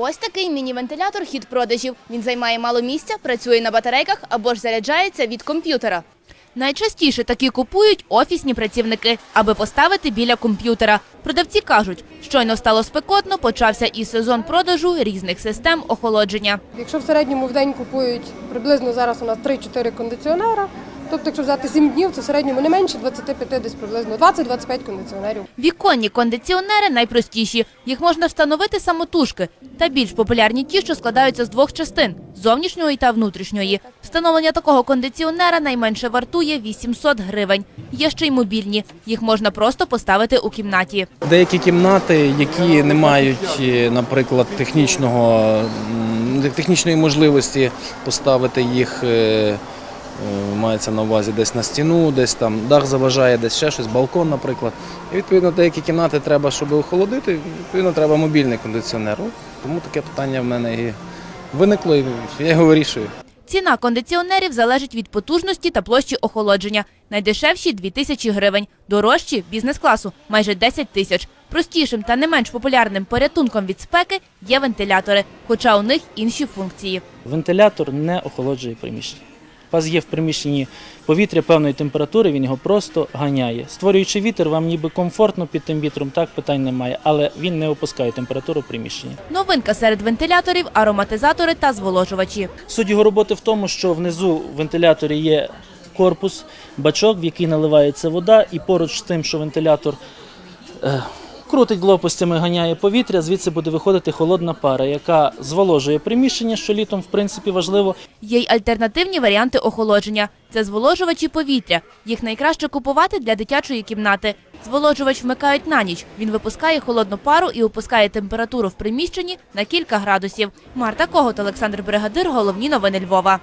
Ось такий міні-вентилятор хід продажів. Він займає мало місця, працює на батарейках або ж заряджається від комп'ютера. Найчастіше такі купують офісні працівники, аби поставити біля комп'ютера. Продавці кажуть, щойно стало спекотно, почався і сезон продажу різних систем охолодження. Якщо в середньому в день купують приблизно зараз у нас 3-4 кондиціонера, тобто якщо взяти 7 днів, то в середньому не менше 25 десь приблизно 20-25 кондиціонерів. Віконні кондиціонери найпростіші. Їх можна встановити самотужки. Та більш популярні ті, що складаються з двох частин зовнішньої та внутрішньої. Встановлення такого кондиціонера найменше вартує 800 гривень. Є ще й мобільні. Їх можна просто поставити у кімнаті. Деякі кімнати, які не мають, е, наприклад, технічного, технічної можливості поставити їх, е, мається на увазі десь на стіну, десь там дах заважає, десь ще щось, балкон, наприклад. І відповідно деякі кімнати треба, щоб охолодити, відповідно треба мобільний кондиціонер. Тому таке питання в мене і виникло, і я його вирішую. Ціна кондиціонерів залежить від потужності та площі охолодження. Найдешевші – 2 тисячі гривень, дорожчі – бізнес-класу – майже 10 тисяч. Простішим та не менш популярним порятунком від спеки є вентилятори, хоча у них інші функції. Вентилятор не охолоджує приміщення. У вас є в приміщенні повітря певної температури, він його просто ганяє. Створюючи вітер, вам ніби комфортно під тим вітром, так питань немає, але він не опускає температуру приміщення. Новинка серед вентиляторів – ароматизатори та зволожувачі. Суть його роботи в тому, що внизу в вентиляторі є корпус, бачок, в який наливається вода, і поруч з тим, що вентилятор е, крутить лопастями, ганяє повітря, звідси буде виходити холодна пара, яка зволожує приміщення, що літом в принципі важливо, Є й альтернативні варіанти охолодження. Це зволожувачі повітря. Їх найкраще купувати для дитячої кімнати. Зволожувач вмикають на ніч. Він випускає холодну пару і опускає температуру в приміщенні на кілька градусів. Марта Когот, Олександр Бригадир. Головні новини Львова.